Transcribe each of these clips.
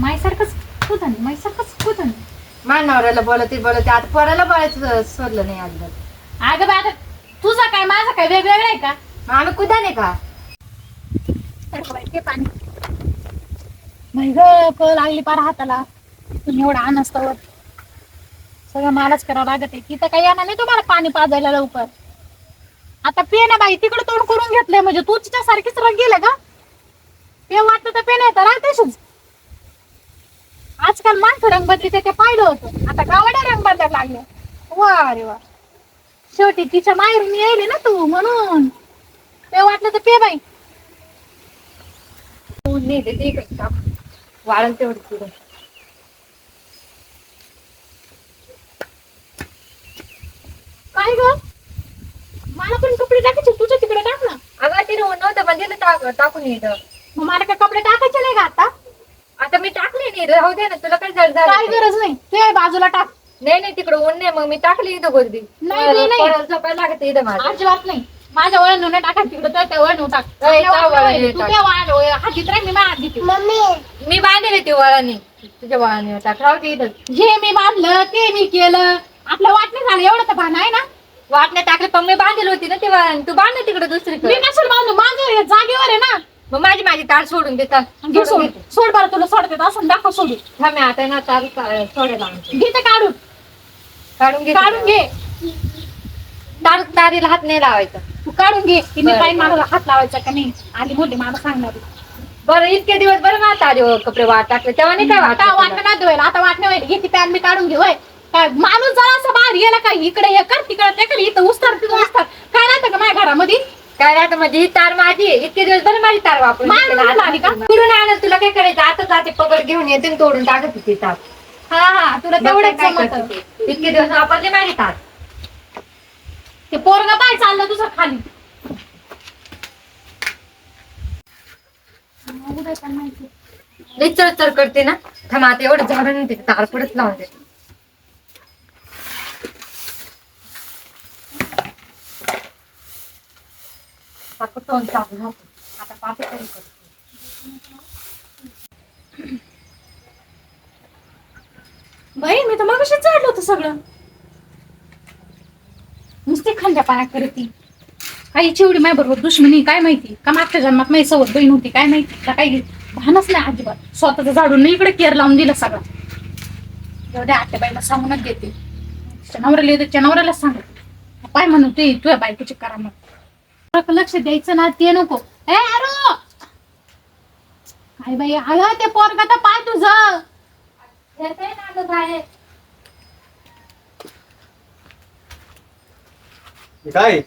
मायसारखंच कुठं मायसारखंच कुठं माझ्या नवऱ्याला बोलते बोलते आता पोराला बोलायचं सोडलं नाही अजिबात. अगं बा आता तुझा काय माझा काय वेगवेगळा आहे का? मग आम्ही कुठं नाही का? ते पाणी नाही ग कळ लागली पार हाताला. तुम्ही एवढा आणस्तवर सगळं मलाच करावं लागत आहे. तिथं काही येणार नाही तुम्हाला पाणी पाजायला लवकर. आता पे ना बाई तिकडे तोंड करून घेतलंय म्हणजे तू तिच्या सारखीच रंग गेलं का पे वाटतं तर पे नाही तर आजकाल माणसं रंग बदली ते पाहिलं होतं. आता गावाड्या रंग बदलायला लागले. वा रे वा शेवटी तिच्या माहेरून येईल ना तू म्हणून. पे वाटलं तर पे बाई. इकडे टाक. वाळण तेवढं पुढे. काय ग? मला पण कपडे टाकायचे तुझ्या तिकडे टाक ना. अगं तिने ऊन नव्हतं पण टाक टाकून येतं. मग मला काय कपडे टाकायचे नाही का आता? मी टाकले नाही राहू दे ना तुला काय जड काय झालं गरज नाही. ते बाजूला टाक. नाही नाही तिकडे ऊन नाही मग मी टाकली इथं गोदडी नाही, नाही, झोपायला लागत इथं माझं. अजिबात नाही. माझ्या वळण नाही टाका तिकडे तर त्या वळण टाक ए, आपल्या त्या वळण वळण तू टाक. त्या वळण हातीत राह मी माझ्या हात घेते. मम्मी. मी बांधले ती वळाने तुझ्या वळाने टाक राहू दे इथं. हे मी बांधलं ते मी केलं. आपलं वाटणं झालं एवढं तर भान आहे ना? वाटणे टाकले पण मी बांधली होती ना ती वळण. तू बांध तिकडे मी दुसरीकडे नसेल बांधू? माझं हे जागेवर आहे ना. मग माझी माझी तार सोडून देतात घे सोड. सोड बरं तुला सोडते असं दाखव सोडू थांब मी आता ना तार का- सोडेल आमची घे ते काढून. काढून घे. काढून घे. तार तारीला हात नाही लावायचा. तू काढून घे. की मी बरं, पाहिजे बरं. मला हात लावायचा का नाही? आली मोठी मला सांगणार. बरं इतके दिवस बरं मला तारी कपडे वाट टाकले. तेव्हा नाही काय आता वाटलं वाटणं तुला? नाही धुवायला. आता वाटणं होईल घे ती पॅन मी काढून घेऊ होय. काय माणूस जरा असं बाहेर गेला का? इकडे हे कर तिकडे ते कर इथं उस्तर तिथं उस्तर काय राहतं का माझ्या घरामध्ये? काय राहतं म्हणजे ही तार माझी आहे. इतके दिवस बरं माझी तार वापरून माझी. तार आली का? कुठून तुला काय करायचं आता जाते पकड घेऊन येते आणि तोडून टाकत होती तार हा हा तुला बघ तेवढंच काय जमत करते ते. इतके दिवस वापरले माझी तार ते पोरगा पाय चाललं तुझं खाली. लई चढ करते ना थांब आता एवढं झाडून नाही तिथे तार पुढेच लावून दे आता तोंड चालू आता पापी तरी बाई मी तर मग झाडलं होतं सगळं. नुसती खांद्या पाया करती काही चिवडी माय बरोबर दुश्मनी काय माहिती? का मागच्या जन्मात माझी सवत बहीण होती काय माहिती? का काही भानच नाही अजिबात. स्वतःच झाडून नाही इकडे केअर लावून दिलं सगळं. एवढ्या आत्याबाईला सांगूनच देते. तिच्या नवऱ्याला येते तिच्या नवऱ्याला सांगत. पाय म्हणून ते तुझ्या बायकोची करा मग लक्ष द्यायचं ना ते नको. ए अरो! काय बाई आलं ते पोरगा तर पाय तुझं. काय?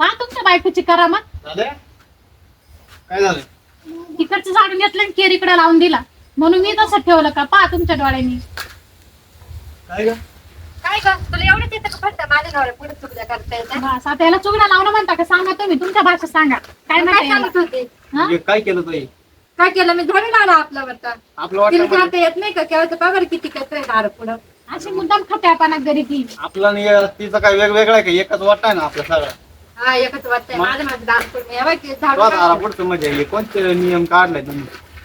पहा तुमच्या बायकोची झालं? काय झालं? इकडचं झाडून घेतलं आणि केर इकडे लावून दिला. म्हणून मी तसं ठेवलं का? पहा तुमच्या डोळ्यांनी. काय ग? काय ग? तुला एवढंच येतं का फक्त? माझ्या नवऱ्या पुढे करता येतं? बस आता याला चुगडा लावणं म्हणता का? सांगा तुम्ही तुमच्या भाषेत सांगा. काय काय म्हणता सांगत याला? होते? हा? काय केलं तू हे? काय केलं? मी झाडून आला आपला वरता आपलं तिला वाटतं येत नाही का? केव्हा पगार किती कसं आहे दार पुढं? अशी मुद्दाम खट्यापणा करी ती आपलं आणि तिचं काय वेगवेगळं आहे का? एकच वाटत आहे ना आपलं सगळं? हा एकच वाटतंय मग? माझं माझं दार पुढं यावं की तो आता झाडून पुढचं म्हणजे हे कोणते नियम काढलाय तुम्ही?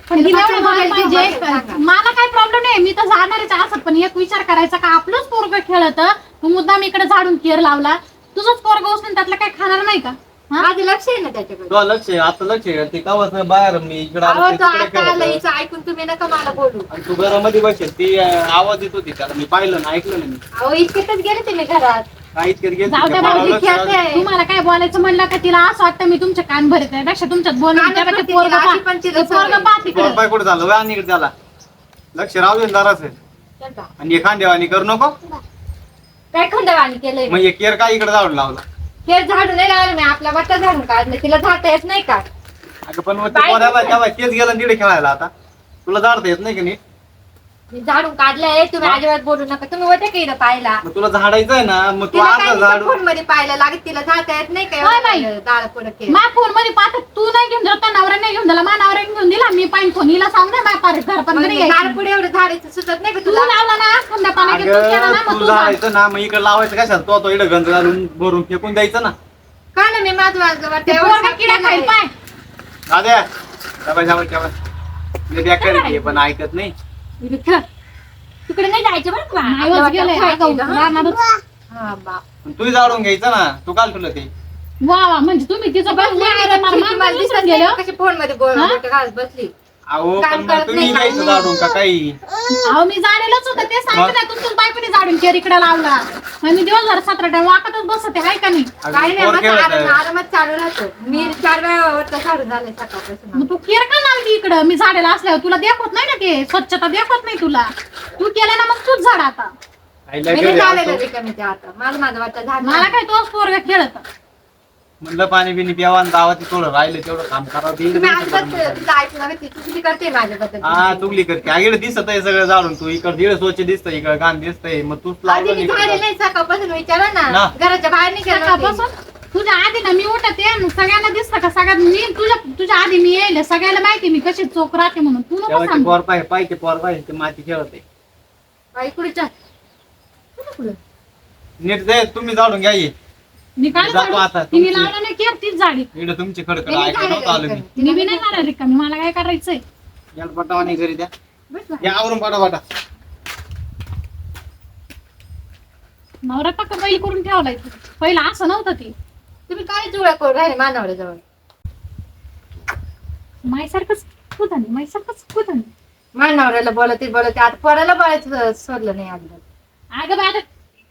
पण तिला तिला एवढं काय बघायला बोलायचं पाहिजे. सांगा. मला काय प्रॉब्लेम नाही. मी तर जाणारच आहे असं. पण एक विचार करायचा का? आपलंच पोरग खेळत. तू मुद्दाम इकडे झाडून केर लावला. तुझंच पोरग उचलून त्यातलं काय खाणार नाही का? हा? माझं लक्ष आहे ना त्याच्याकडे. तो लक्ष आहे. आता लक्ष आहे. ते कावच नाही बाहेर मी इकडे अहो आलो तो ते तिकडे आता आला खेळत हिचं ऐकून तुम्ही नका मला बोलू. आणि तू घरामध्ये बसेल ती अं, आवाज येत होती त्याला. मी पाहिलं ना ऐकलं ना मी. अहो इतकेच गेले तुम्ही घरात. काय इतक्यात गेली जाऊ द्या का? मला भाऊजी, लक्ष राहू दे. खेळते. तुम्हाला काय बोलायचं म्हणलं का तिला? असं वाटतं मी तुमचे कान भरत. नाही पेक्षा तुमच्यात बोलून कानच त्यापेक्षा भरते पोरगं तिला, पहा. अशी पण तिला ते पोरगं सवय. पहा तिकडं. पोर पाय कुठं झालं? वय आणि त्याला लक्ष राहू दे जरास. आणि हे खांदेवानी करू नको? काय खंडवाणी केलंय? मग हे केर काय इकडे जाऊन लावला? हे झाडून नाही लावलं मी आपला वाटा झाडून काढलं. तिला झाडता येत नाही का? अगं पण मग ते बाई- पोराला तेव्हा तेच गेलं तिकडे खेळायला आता. तुला जाणता येत नाही का नी मी झाडून काढलंय तुम्ही हा? अजिबात बोलू नका. तुम्ही होते का इथं पाहिला मग तुला झाडायचं आहे ना मग तू तिला आता काय झाडू फोनमध्ये पाहायला लागत तिला झाडता येत नाही होय बाई. का दाळ पुढे केलं? माझ्या फोनमध्ये पाहत तू नाही घेऊन जात नवरा नाही घेऊन दिला नवरा घेऊन दिला मी पाहिजे फोन हिला सांग ना पार घर पण घरी दाळ यायचं. पुढे एवढं झाडायचं सुचत नाही का तू तुला? लावला ना खंडा पाना तू केला ना मग तू तू झाड. झाडायचं ना मग इकडे लावायचं कशाला? तो तो इकडे गंज घालून भरून फेकून द्यायचं ना. का ना मी माझं माझं वाटतं ते एवढं किडा खाईल. पाय. बेकार आहे ते, पण ऐकत नाही. तिकडे नाही जायचं बरं का गेलंय, आगाऊ, रानातच. हा. बा. तू जाडून घ्यायचं ना तू काल तुला ते वा वा म्हणजे तुम्ही तिचं बघ बसली कशी फोनमध्ये हा? बसली अहो काम पण मग करत तुम्ही नाही, का काही? अहो मी जाडेलच होतं ते सांगितलं ना तुमच्याच बायकोने जाडून केर इकडे लावला. मग मी दिवसभर सतरा टाइम वाकतच बसते हाय का नाही? अगं, काही नाही पोर आराम-. आरामात चालू राहतो. मी चार वेळा वाजता चालू झाले सकाळपासून. मग तू केर का लावली इकडं? मी झाडेला असल्यावर तुला देखवत नाही ना ते? स्वच्छता देखवत नाही तुला. तू केलं ना मग तूच झाड आता. आईला मी घरी झालेलं आलतो. रिकामीचे आता. माझं माझं वाटतं झालं मला काय तोच पोरगा खेळत. म्हणलं पाणी बिनी प्यावा आणि गावात थोडं राहिलं तेवढं काम करावं ते तुम्ही अजिबात ती. करते माझ्याबद्दल. हा चुकली करते. आईकडे दिसत आहे सगळं जाडून तू. इकडे दीड स्वच्छ दिसतंय इकडे घाण दिसतंय. मग तूच आधी लावलं मी नाही सकाळपासून विचारा ना. ना. घराच्या बाहेर नाही गेलं तुझ्या आधी ना मी उठते आणि सगळ्यांना दिसतं का? सगळ्यात मी तुझ्या तुझ्या आधी मी येईल. सगळ्याला माहिती मी कशी चोख राहते म्हणून. तू नको तेव्हा ते सांग. पोर पाहिजे पाहिजे पोर पाहिजे ते माती खेळत. आहे नीट दे तुम्ही जाडून घ्या ये. मी काय जातो झाडू? आता, तिने लावलं नाही केर तीच झाडी इकडे तुमची खडखड तिने ऐकायला नव्हतं आलं मी. झालेलं मी बी नाही रिकामी. मला काय करायचंय? या पटावानी घरी द्या. बस या आवरून पटापटा नवरा का बैल करून ठेवलाय. तू पहिला असं नव्हतं ते. तुम्ही काय जुळ्या करून राहिले मानवड्या जवळ? मायसारखंच कुठं मायसारखंच कुठं मानवऱ्याला बोलते बोलते. आता पोराला बोलायचं सोडलं नाही अजिबात अगं बा आता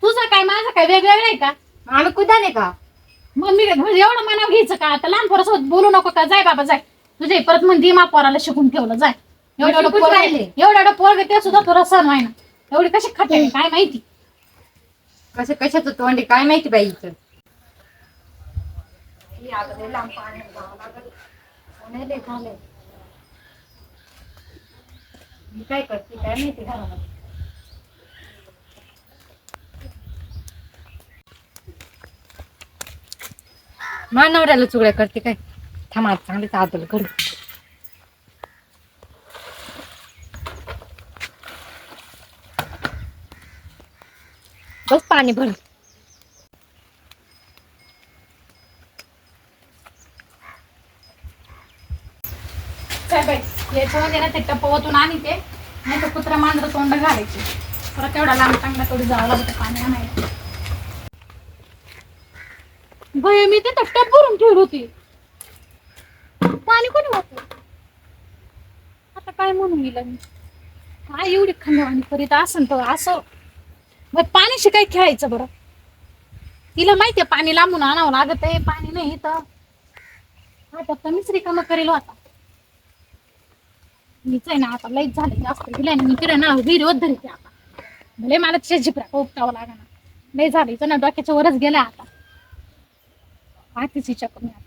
तुझं काय माझं काय वेगवेगळं आहे का? आम्ही कुठं नाही का? मग मी म्हणजे एवढं मनाव घ्यायचं का? आता लहान पोरासोबत बोलू नको का? जाय बाबा जाय. तुझे परत म्हणते मा पोराला शिकून ठेवलं जाय. एवढं एवढं शिकून पोरग राहिले. एवढं एवढं पोरग ते सुद्धा तुला सण व्हाय ना एवढी कशी खाते काय माहिती? कसं कशाचं तोंड आहे काय माहिती बाई इथं? मी काय करते काय माहिती घरामध्ये? मानवऱ्याला चुगड्या करते काय? थांबा चांगली आदल करू बस पाणी भर काय बाई ना ते टपवतून आणि ते नाही तर कुत्रा मांजर तोंड घालायचे. परत एवढा लांब चांगला थोडी जावं लागतं पाणी आणायला. भय मी ते तट्ट्यात भरून ठेवली होती. पाणी कोणी वापरलं? आता काय म्हणून गेलं मी? काय एवढी खंडवाणी करीत असं तर असं? मग पाण्याशी काय खेळायचं बरं? तिला माहितीये पाणी लांबून आणावं लागत आहे पाणी नाही तर आता तर मीच रिकामं करेल हो आता. मीच आहे ना आता लईच झालं जास्त गेले ना मी तिला ना विहिरीवर धरते आता. भले मला तिच्या झिपऱ्या उपटावं लागणार लई झालं ना डोक्याच्या वरच गेला आता. पाहतेच हिच्या कमी आता